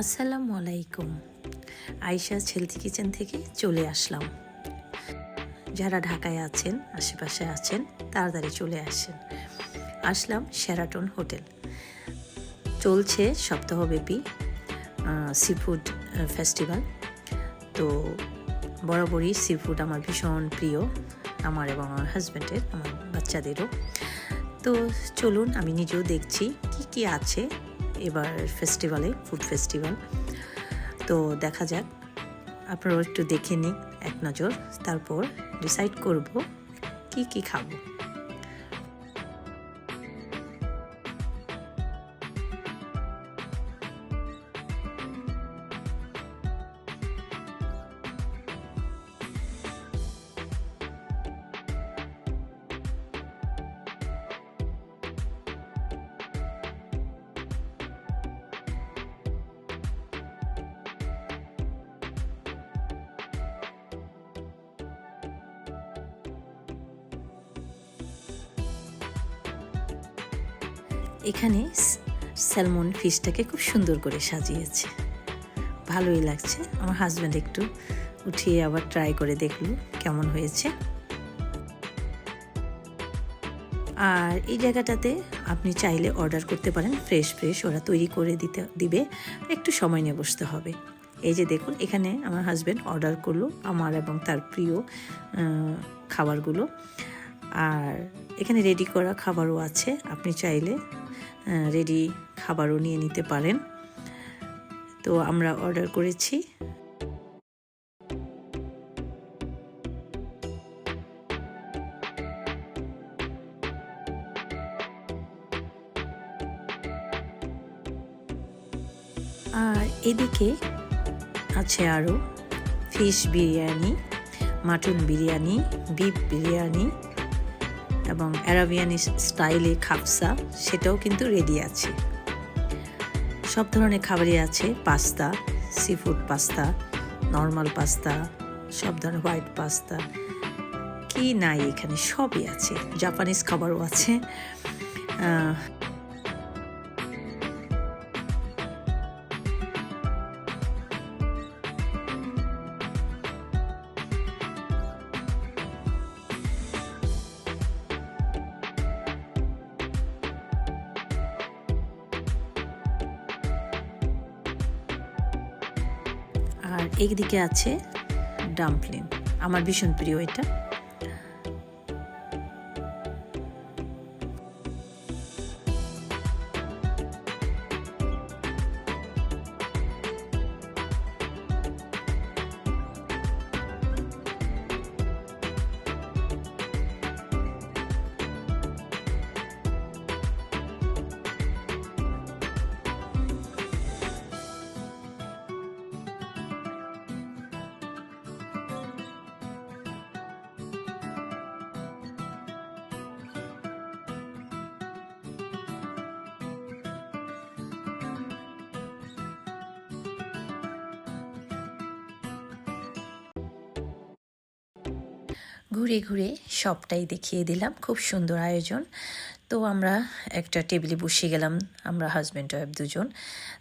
আসসালামু আলাইকুম। আয়শা ছেলতি কিচেন থেকে চলে আসলাম। যারা ঢাকায় আছেন, আশেপাশে আছেন, তাড়াতাড়ি চলে আসেন। আসলাম শেরাটন হোটেল চলছে সপ্তাহব্যাপী সি ফুড ফেস্টিভ্যাল তো বরাবরই সি ফুড আমার ভীষণ প্রিয়, আমার এবং আমার হাজব্যান্ডের আমার বাচ্চাদেরও। তো চলুন আমি নিজেও দেখছি কি কি আছে। এবার ফেস্টিভ্যালে ফুড ফেস্টিভ্যাল তো দেখা যাক, আপনারাও একটু দেখে নিন এক নজর। তারপর ডিসাইড করব কি কি খাব। এখানে স্যালমন ফিশটাকে খুব সুন্দর করে সাজিয়েছে। ভালোই লাগছে। আমার হাজব্যান্ড একটু উঠিয়ে আবার ট্রাই করে দেখল কেমন হয়েছে। আর এই জায়গাটাতে আপনি চাইলে অর্ডার করতে পারেন ফ্রেশ ফ্রেশ ওরা তৈরি করে দিতে, দিবে। একটু সময় নিয়ে বসতে হবে। এই যে দেখুন, এখানে আমার হাজব্যান্ড অর্ডার করল আমার এবং তার প্রিয় খাবারগুলো। আর এখানে রেডি করা খাবারও আছে। আপনি চাইলে রেডি খাবারও নিয়ে নিতে পারেন। তো আমরা অর্ডার করেছি। আর এদিকে আছে আরও fish biryani mutton biryani beef biryani এবং অ্যারাবিয়ান স্টাইলে খাপসা সেটাও কিন্তু রেডি আছে। সব ধরনের খাবারই আছে, pasta seafood pasta normal pasta, সব ধরনের হোয়াইট পাস্তা। কি নাই এখানে, সবই আছে। জাপানিজ খাবারও আছে। আর একদিকে আছে ডাম্পলিন। আমার ভীষণ প্রিয় এটা। ঘুরে ঘুরে সবটাই দেখিয়ে দিলাম। খুব সুন্দর আয়োজন। তো আমরা একটা টেবিলে বসে গেলাম, আমরা হাজব্যান্ড ওয়াইফ দুজন।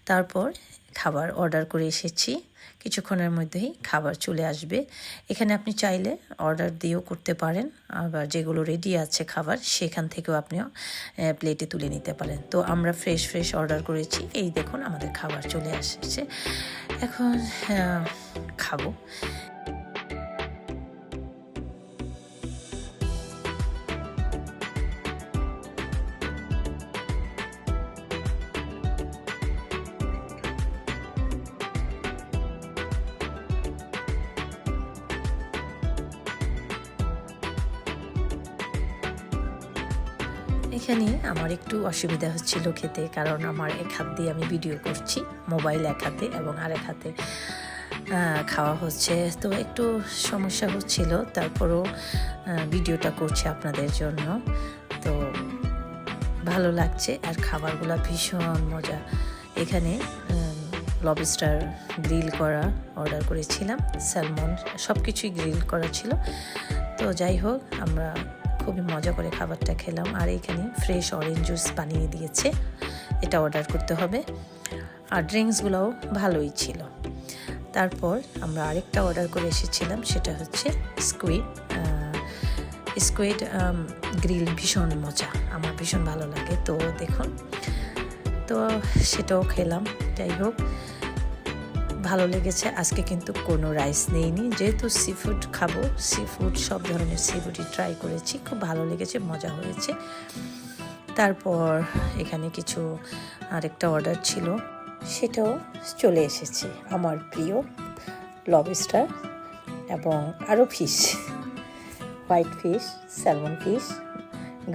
তারপর খাবার অর্ডার করে এসেছি। কিছুক্ষণের মধ্যেই খাবার চলে আসবে। এখানে আপনি চাইলে অর্ডার দিয়েও করতে পারেন, আবার যেগুলো রেডি আছে খাবার, সেখান থেকেও আপনিও প্লেটে তুলে নিতে পারেন। তো আমরা ফ্রেশ ফ্রেশ অর্ডার করেছি। এই দেখুন আমাদের খাবার চলে আসছে। এখন খাব। এখানে আমার একটু অসুবিধা হচ্ছিল খেতে, কারণ আমার এক হাত দিয়ে আমি ভিডিও করছি, মোবাইল এক হাতে এবং আরেক হাতে খাওয়া হচ্ছে। তো একটু সমস্যা হচ্ছিল, তারপরও ভিডিওটা করছি আপনাদের জন্য। তো ভালো লাগছে, আর খাবারগুলো ভীষণ মজা। এখানে লবস্টার গ্রিল করা অর্ডার করেছিলাম স্যালমন সব কিছুই গ্রিল করা ছিল। তো যাই হোক, আমরা খুবই মজা করে খাবারটা খেলাম। আর এখানে ফ্রেশ অরেঞ্জ জুস বানিয়ে দিয়েছে। এটা অর্ডার করতে হবে। আর ড্রিঙ্কসগুলোও ভালোই ছিল। তারপর আমরা আরেকটা অর্ডার করে এসেছিলাম। সেটা হচ্ছে স্কুইড স্কুইড গ্রিল ভীষণ মজা। আমার ভীষণ ভালো লাগে। তো দেখুন। তো সেটাও খেলাম। যাই হোক। ভালো লেগেছে। আজকে কিন্তু কোনো রাইস নেইনি। যেহেতু সি ফুড খাব সি ফুড সব ধরনের সি ফুডই ট্রাই করেছি। খুব ভালো লেগেছে, মজা হয়েছে। তারপর এখানে কিছু আরেকটা অর্ডার ছিল। সেটাও চলে এসেছে আমার প্রিয় লবস্টার এবং আরও fish white fish salmon fish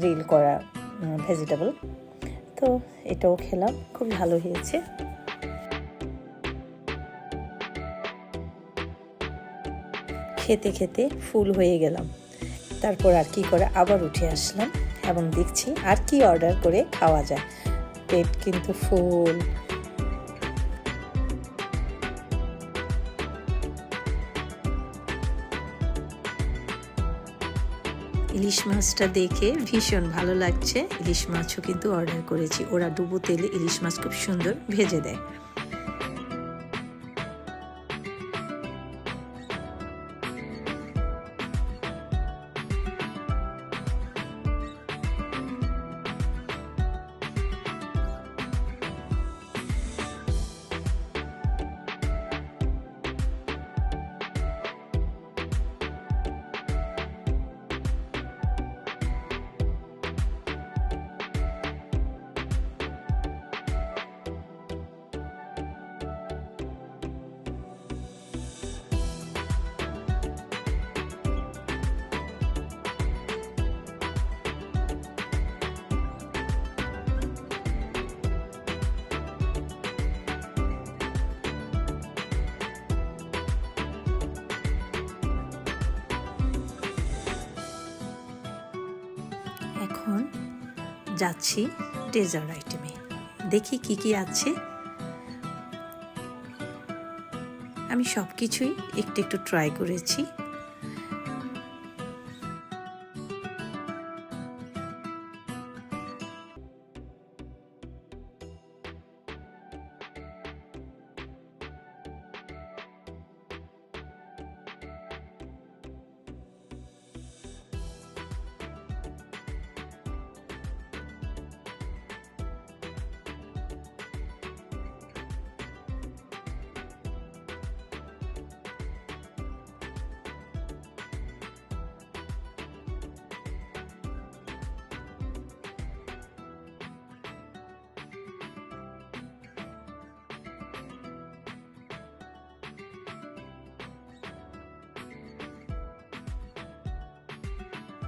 grill করা ভেজিটেবল তো এটাও খেলাম, খুব ভালো হয়েছে। খেতে খেতে ফুল হয়ে গেলাম। তারপর আর কি করে আবার উঠে আসলাম এবং দেখছি আর কি অর্ডার করে খাওয়া যায়। পেট কিন্তু ফুল। ইলিশ মাছটা দেখে ভীষণ ভালো লাগছে। ইলিশ মাছও কিন্তু অর্ডার করেছি। ওরা ডুবো তেলে ইলিশ মাছ খুব সুন্দর ভেজে দেয়। যাচ্ছি ডেজার্ট আইটেমে। দেখি কি কি আছে। আমি সব কিছুই একটু একটু ট্রাই করেছি।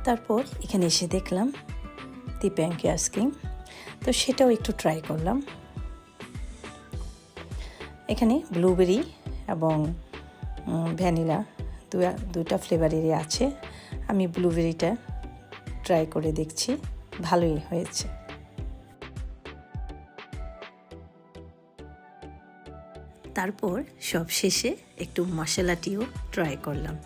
তারপর এখানে এসে দেখলাম দি প্যাঙ্কি আইসক্রিম তো সেটাও একটু ট্রাই করলাম। এখানে ব্লুবেরি এবং ভ্যানিলা দুটা ফ্লেভারেরই আছে। আমি ব্লুবেরিটা ট্রাই করে দেখছি, ভালোই হয়েছে। তারপর সব শেষে একটু মশলাটিও ট্রাই করলাম।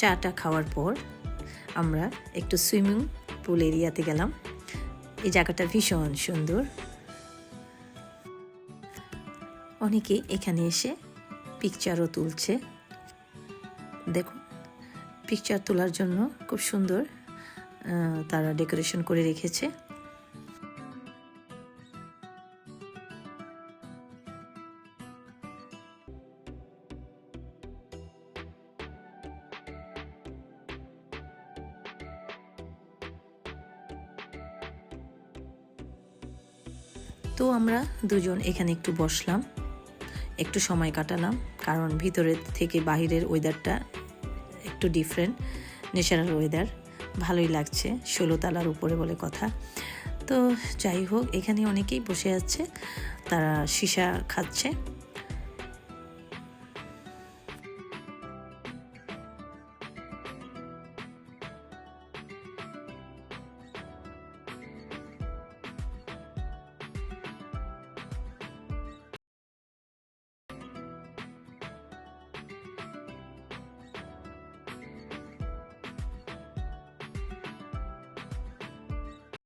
চাটা খাওয়ার পর আমরা একটু সুইমিং পুল এরিয়াতে গেলাম। এই জায়গাটা ভীষণ সুন্দর। অনেকে এখানে এসে পিকচারও তুলছে। দেখুন পিকচার তোলার জন্য খুব সুন্দর তারা ডেকোরেশন করে রেখেছে। তো আমরা দুজন এখানে একটু বসলাম, একটু সময় কাটালাম, কারণ ভিতরের থেকে বাহিরের ওয়েদারটা একটু ডিফারেন্ট ন্যাচারাল ওয়েদার ভালোই লাগছে, ষোলো তালার উপরে বলে কথা। তো যাই হোক, এখানে অনেকেই বসে আছে, তারা সীসা খাচ্ছে।